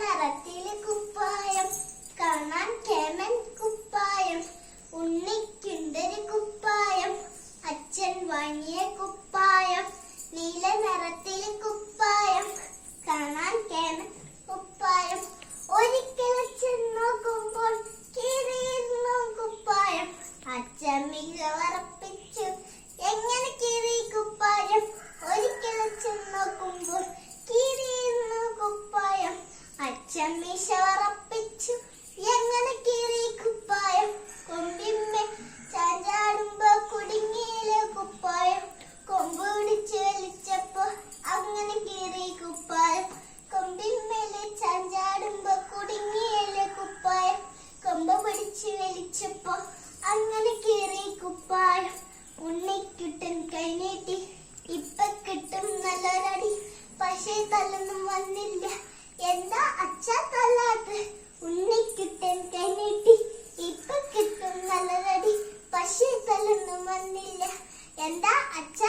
നിറത്തിൽ കുപ്പായം കാണാൻ കേമൻ കുപ്പായം ഉണ്ണിക്കുണ്ടൊരു കുപ്പായം അച്ഛൻ വാങ്ങിയ കുപ്പായം നീല നിറത്തിൽ കുപ്പായം കാണാൻ കേമൻ കുപ്പായം. ഒരിക്കൽ അച്ഛൻ നോക്കുമ്പോൾ കുപ്പായം. അച്ഛൻ മീശ വറപ്പിച്ചു എങ്ങനെ കീറി കുപ്പായം? കൊമ്പിമ്മേ ചാഞ്ചാടുമ്പോ കുടുങ്ങിയിലെ കുപ്പായം? കൊമ്പ് പിടിച്ച് വലിച്ചപ്പോ അങ്ങനെ കീറി കുപ്പായം. കൊമ്പിന്മേലെ ചാഞ്ചാടുമ്പോ കുടുങ്ങിയിലെ കുപ്പായം? കൊമ്പ് പിടിച്ച് വലിച്ചപ്പോ എന്താ അച്ഛ